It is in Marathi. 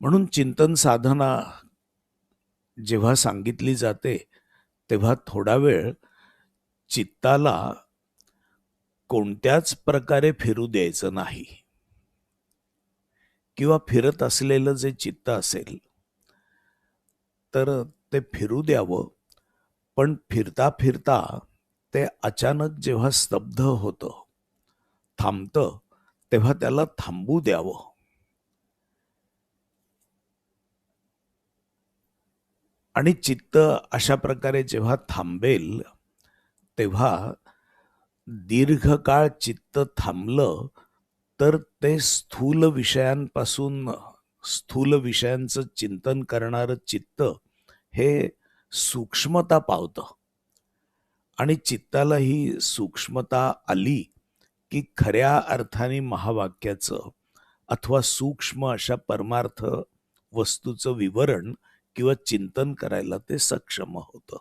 म्हणून चिंतन साधना जेव्हा सांगितली जाते तेव्हा थोडा वेळ चित्ताला कोणत्याच प्रकारे फिरू द्यायचं नाही. किंवा फिरत असलेलं जे चित्त असेल तर ते फिरू द्यावं पण फिरता फिरता ते अचानक जेव्हा स्तब्ध होतं थांबतं तेव्हा त्याला थांबू द्यावं. आणि चित्त अशा प्रकारे जेव्हा थांबेल तेव्हा दीर्घकाळ चित्त थांबलं तर ते स्थूल विषयांपासून स्थूल विषयांचं चिंतन करणारं चित्त हे सूक्ष्मता पावतं. आणि चित्ताला ही सूक्ष्मता आली की खऱ्या अर्थाने महावाक्याचं अथवा सूक्ष्म अशा परमार्थ वस्तूचं विवरण किंवा चिंतन करायला ते सक्षम होतं.